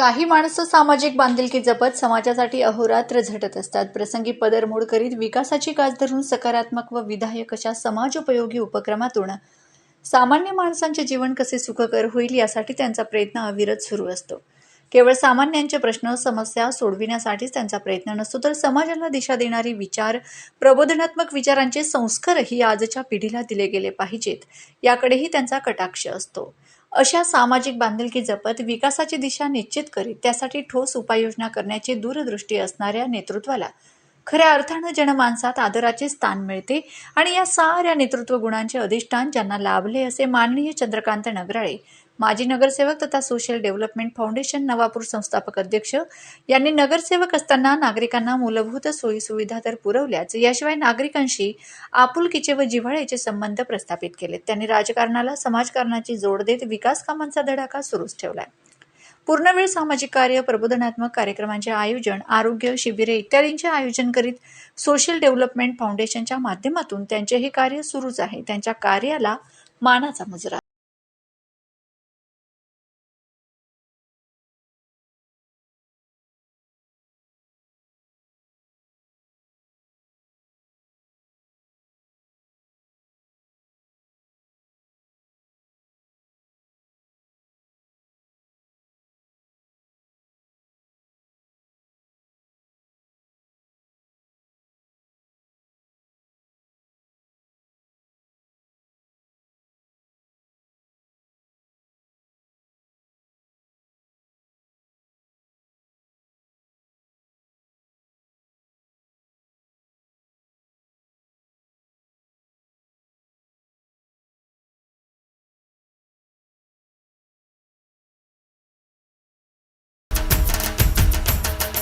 काही माणसं सामाजिक बांधिलकी जपत समाजासाठी अहोरात्र झटत असतात. प्रसंगी पदरमोड करीत विकासाची कास धरून सकारात्मक व विधायक अशा समाजोपयोगी उपक्रमातून सामान्य माणसांचे जीवन कसे सुखकर होईल यासाठी त्यांचा प्रयत्न अविरत सुरू असतो. केवळ सामान्यांचे प्रश्न समस्या सोडविण्यासाठीच त्यांचा प्रयत्न नसतो तर समाजाला दिशा देणारी विचार प्रबोधनात्मक विचारांचे संस्कारही आजच्या पिढीला दिले गेले पाहिजेत. याकडेही त्यांचा कटाक्ष असतो. अशा सामाजिक बांधिलकी जपत विकासाची दिशा निश्चित करीत त्यासाठी ठोस उपाययोजना करण्याची दूरदृष्टी असणाऱ्या नेतृत्वाला खऱ्या अर्थानं जनमानसात आदराचे स्थान मिळते आणि या साऱ्या नेतृत्व गुणांचे अधिष्ठान ज्यांना लाभले असे माननीय चंद्रकांत नगराळे माजी नगरसेवक तथा सोशल डेव्हलपमेंट फाउंडेशन नवापूर संस्थापक अध्यक्ष यांनी नगरसेवक असताना नागरिकांना मूलभूत सोयीसुविधा तर पुरवल्याच याशिवाय नागरिकांशी आपुलकीचे व जिव्हाळ्याचे संबंध प्रस्थापित केलेत. त्यांनी राजकारणाला समाजकारणाची जोड देत विकास कामांचा धडाका सुरूच ठेवलाय. पूर्णवेळ सामाजिक कार्य प्रबोधनात्मक कार्यक्रमांचे आयोजन आरोग्य शिबिरे इत्यादींचे आयोजन करीत सोशल डेव्हलपमेंट फाउंडेशनच्या माध्यमातून त्यांचे हे कार्य सुरूच आहे. त्यांच्या कार्याला मानाचा मुजरा.